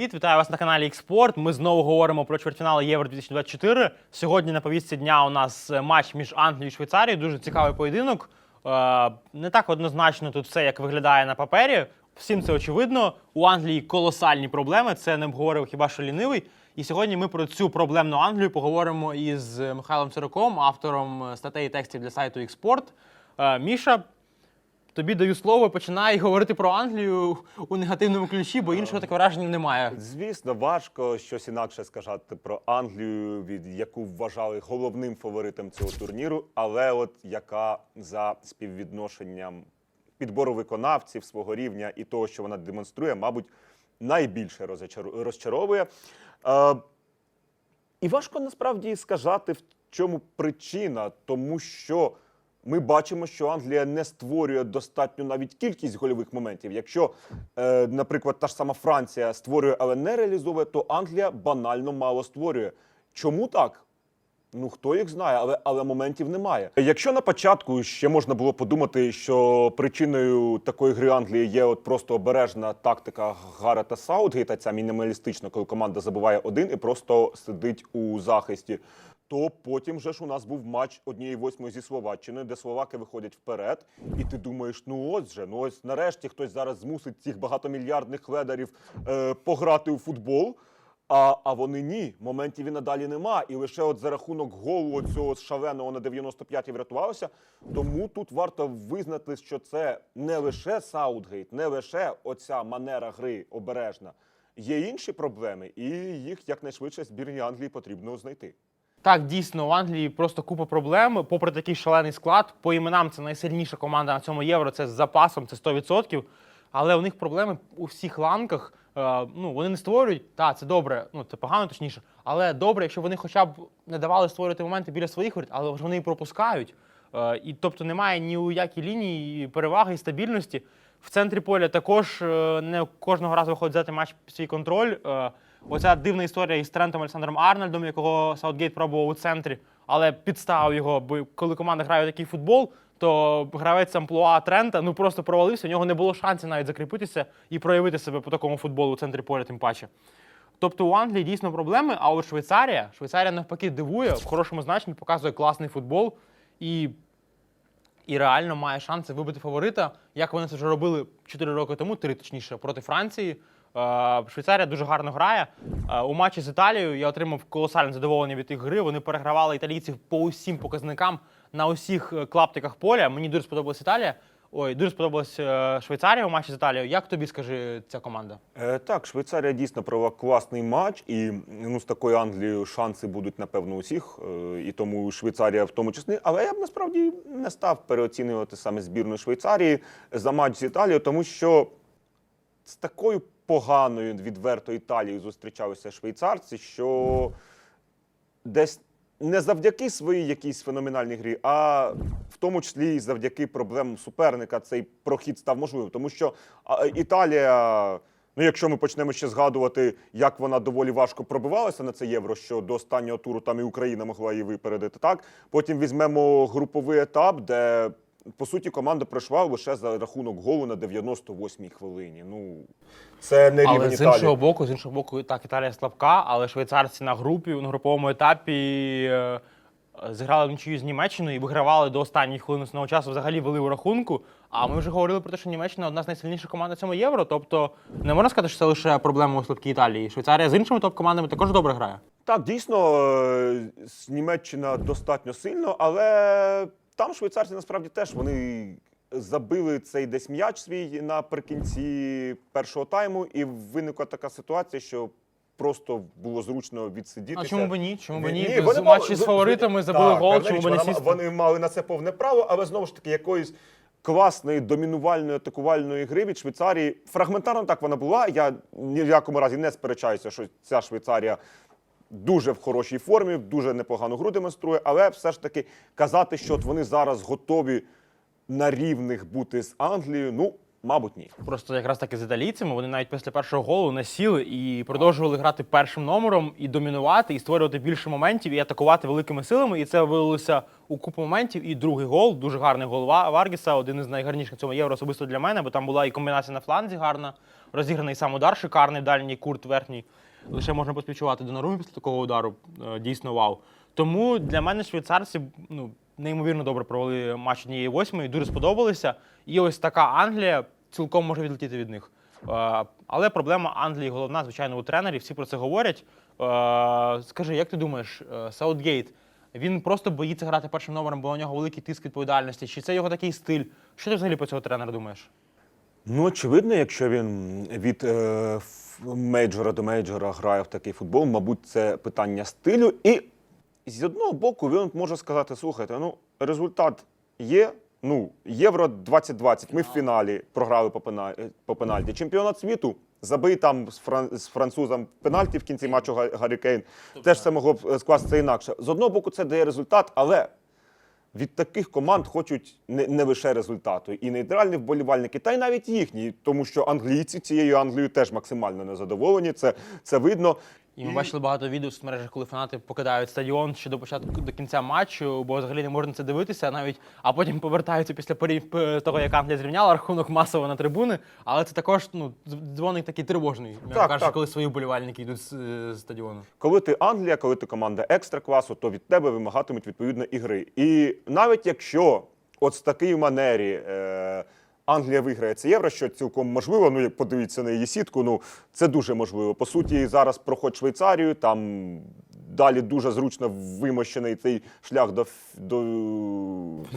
привіт! Вітаю вас на каналі Експорт. Ми знову говоримо про чвертьфінали Євро 2024. Сьогодні на повістці дня у нас е, матч між Англією і Швейцарією. Дуже цікавий поєдинок. Е, Не так однозначно тут все, як виглядає на папері. Всім це очевидно. У Англії колосальні проблеми. Це не обговорив хіба що лінивий. І сьогодні ми про цю проблемну Англію поговоримо із Михайлом Цироком, автором е, статей і текстів для сайту Експорт. Міша, Тобі даю слово, починай говорити про Англію у негативному ключі, бо іншого таке враження немає. Звісно, важко щось інакше сказати про Англію, від яку вважали головним фаворитом цього турніру, але от яка за співвідношенням підбору виконавців свого рівня і того, що вона демонструє, мабуть, найбільше розчаровує. Е, і важко насправді сказати, в чому причина, тому що ми бачимо, що Англія не створює достатню навіть кількість гольових моментів. Якщо, е, наприклад, та ж сама Франція створює, але не реалізовує, то Англія банально мало створює. Чому так? Ну хто їх знає, але, але моментів немає. Якщо на початку ще можна було подумати, що причиною такої гри Англії є от просто обережна тактика Гарета Саутгейта, ця мінімалістична, коли команда забуває один і просто сидить у захисті. То потім же ж у нас був матч однієї восьмої зі Словаччиною, де словаки виходять вперед, і ти думаєш, ну ось же, ну ось нарешті хтось зараз змусить цих багатомільярдних ледарів е, пограти у футбол. А, а вони ні, моментів і надалі нема. І лише от за рахунок голу цього шаленого на 95-й врятувалося. Тому тут варто визнати, що це не лише Саутгейт, не лише оця манера гри обережна. Є інші проблеми, і їх якнайшвидше збірні Англії потрібно знайти. Так, дійсно, у Англії просто купа проблем. Попри такий шалений склад, по іменам це найсильніша команда на цьому євро. Це з запасом, це 100%. Але у них проблеми у всіх ланках. Е, ну, вони не створюють. Так, це добре, ну це погано, точніше. Але добре, якщо вони хоча б не давали створювати моменти біля своїх воріт, але ж вони і пропускають. Е, і тобто немає ні у якій лінії переваги і стабільності. В центрі поля також е, не кожного разу виходить взяти матч під свій контроль. Е, Оця дивна історія із Трентом Олександром Арнольдом, якого Саутгейт пробував у центрі, але підставив його, бо коли команда грає такий футбол, то гравець амплуа Трента ну просто провалився. У нього не було шансів навіть закріпитися і проявити себе по такому футболу у центрі поля, тим паче. Тобто у Англії дійсно проблеми, а от Швейцарія, Швейцарія навпаки дивує, в хорошому значенні показує класний футбол і, і реально має шанси вибити фаворита, як вони це вже робили 4 роки тому, 3 точніше, проти Франції. Е, Швейцарія дуже гарно грає. Е, У матчі з Італією я отримав колосальне задоволення від їх гри. Вони перегравали італійців по усім показникам на усіх е, клаптиках поля. Мені дуже сподобалась Італія. Ой, дуже сподобалась Швейцарія у матчі з Італією. Як тобі скажи ця команда? Е, так, Швейцарія дійсно провела класний матч, і ну, з такою Англією шанси будуть, напевно, у всіх, е, і тому Швейцарія в тому числі. Але я б насправді не став переоцінювати саме збірну Швейцарії за матч з Італією, тому що з такою поганою відверто Італією зустрічалися швейцарці, що десь не завдяки своїй якійсь феноменальній грі, а в тому числі і завдяки проблемам суперника цей прохід став можливим. Тому що Італія. Ну, якщо ми почнемо ще згадувати, як вона доволі важко пробивалася на це євро, що до останнього туру там і Україна могла її випередити. Так потім візьмемо груповий етап, де по суті команда пройшла лише за рахунок голу на 98-й хвилині. Ну це не Але рівень з Італії. іншого боку, з іншого боку, так, Італія слабка, але швейцарці на групі, на груповому етапі е, зіграли в нічию з Німеччиною і вигравали до останньої хвилини основного часу, взагалі вели у рахунку. А ми вже говорили про те, що Німеччина одна з найсильніших команд на цьому євро. Тобто не можна сказати, що це лише проблема у слабкій Італії. Швейцарія з іншими топ-командами також добре грає. Так, дійсно, е, Німеччина достатньо сильно, але там швейцарці насправді теж вони забили цей десь м'яч свій наприкінці першого тайму, і виникла така ситуація, що просто було зручно відсидітися. А чому б ні? Чому б ні? Ні, вони матчі з фаворитами забили Так, гол, чому б не сісти? Вони мали на це повне право, але знову ж таки якоїсь класної домінувальної атакувальної гри від Швейцарії. Фрагментарно так вона була. Я ні в якому разі не сперечаюся, що ця Швейцарія дуже в хорошій формі, дуже непогану гру демонструє, але все ж таки казати, що от вони зараз готові на рівних бути з Англією, ну Мабуть, ні. Просто якраз таки з італійцями вони навіть після першого голу не сіли і продовжували грати першим номером і домінувати, і створювати більше моментів, і атакувати великими силами. І це вилилося у купу моментів. І другий гол, дуже гарний гол Варгіса, один із найгарніших в цьому євро особисто для мене, бо там була і комбінація на фланзі гарна, розіграний сам удар, шикарний дальній курт верхній. Лише можна поспівчувати Донарумі після такого удару. Е, Дійсно вау. Тому для мене швейцарці ну, неймовірно добре провели матч однієї восьмої, дуже сподобалися. І ось така Англія цілком може відлетіти від них. Е, Але проблема Англії головна, звичайно, у тренерів. Всі про це говорять. Е, Скажи, як ти думаєш, Саутгейт, він просто боїться грати першим номером, бо у нього великий тиск відповідальності? Чи це його такий стиль? Що ти взагалі про цього тренера думаєш? Ну, очевидно, якщо він від е, мейджора до мейджора грає в такий футбол, мабуть, це питання стилю. І з одного боку він може сказати: слухайте, ну результат є. Ну, Євро 2020. Ми в фіналі програли по, пена- е, по пенальті. Чемпіонат світу забий там з, фран- з французом пенальті в кінці матчу Га- Гаррі Кейн. Теж це могло б е, скластися інакше. З одного боку, це дає результат, але від таких команд хочуть не, не лише результату, і нейтральні вболівальники, та й навіть їхні, тому що англійці цією Англією теж максимально незадоволені. Це, це видно. І ми бачили багато відео в соцмережах, коли фанати покидають стадіон ще до початку до кінця матчу, бо взагалі не можна це дивитися навіть, а потім повертаються після порі- п- того, як Англія зрівняла рахунок масово на трибуни. Але це також ну дзвоник такий тривожний, Так, кажучи, так. коли свої вболівальники йдуть з, е, з стадіону. Коли ти Англія, коли ти команда екстра класу, то від тебе вимагатимуть відповідно ігри. І навіть якщо от з такій манері е, Англія виграє це євро, що цілком можливо, ну як подивіться на її сітку, ну це дуже можливо. По суті, зараз проходь Швейцарію, там далі дуже зручно вимощений цей шлях до, до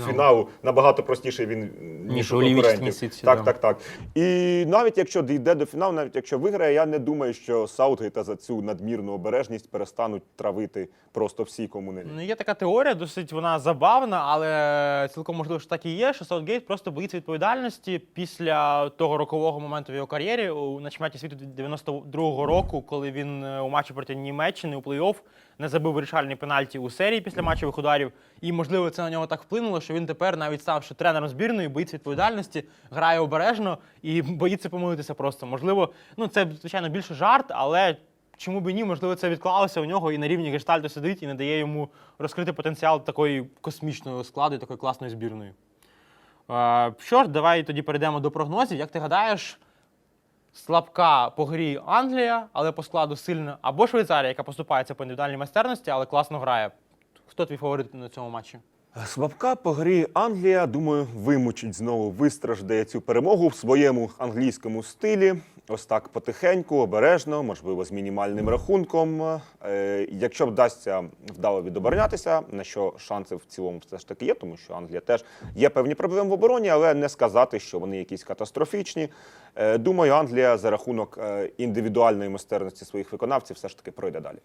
фіналу. Набагато простіший він ніж, у конкурентів. сітці, Так, да. так, так. І навіть якщо дійде до фіналу, навіть якщо виграє, я не думаю, що Саутгейта за цю надмірну обережність перестануть травити просто всі комуни. Ну, є така теорія, досить вона забавна, але цілком можливо, що так і є, що Саутгейт просто боїться відповідальності після того рокового моменту в його кар'єрі у на чемпіонаті світу 92-го року, коли він е, у матчі проти Німеччини у плей-офф не забив вирішальний пенальті у серії після матчових ударів. І можливо це на нього так вплинуло, що він тепер, навіть ставши тренером збірної, боїться відповідальності, грає обережно і боїться помилитися просто. Можливо, ну це звичайно більше жарт, але. Чому б і ні, можливо, це відклалося у нього і на рівні гештальту сидить і не дає йому розкрити потенціал такої космічної складу і такої класної збірної. Що ж, давай тоді перейдемо до прогнозів. Як ти гадаєш, слабка по грі Англія, але по складу сильна, або Швейцарія, яка поступається по індивідуальній майстерності, але класно грає. Хто твій фаворит на цьому матчі? Слабка по грі Англія, думаю, вимучить знову, вистраждає цю перемогу в своєму англійському стилі. Ось так потихеньку, обережно, можливо, з мінімальним рахунком. Е, якщо вдасться вдало відоборонятися, на що шанси в цілому все ж таки є, тому що Англія теж є певні проблеми в обороні, але не сказати, що вони якісь катастрофічні. Е, думаю, Англія за рахунок е, індивідуальної майстерності своїх виконавців все ж таки пройде далі.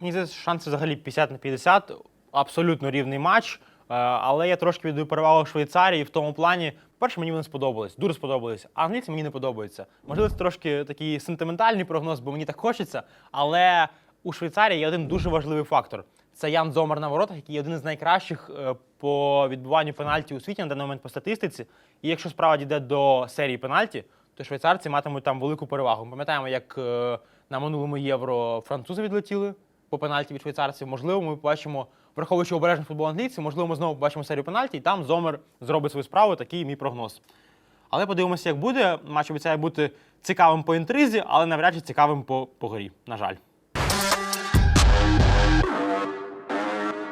Мені здається, шанси взагалі 50 на 50, абсолютно рівний матч. Е, Але я трошки віддаю перевагу Швейцарії в тому плані. Перше, мені вони сподобались, дуже сподобались. А англійці мені не подобаються. Можливо, це трошки такий сентиментальний прогноз, бо мені так хочеться. Але у Швейцарії є один дуже важливий фактор. Це Ян Зомер на воротах, який один із найкращих е, по відбуванню пенальті у світі на даний момент по статистиці. І якщо справа дійде до серії пенальті, то швейцарці матимуть там велику перевагу. Ми пам'ятаємо, як е, на минулому євро французи відлетіли по пенальті від швейцарців. Можливо, ми побачимо, враховуючи обережний футбол англійців, можливо, ми знову побачимо серію пенальті, і там Зомер зробить свою справу. Такий мій прогноз. Але подивимося, як буде. Матч обіцяє бути цікавим по інтризі, але навряд чи цікавим по, по грі. На жаль.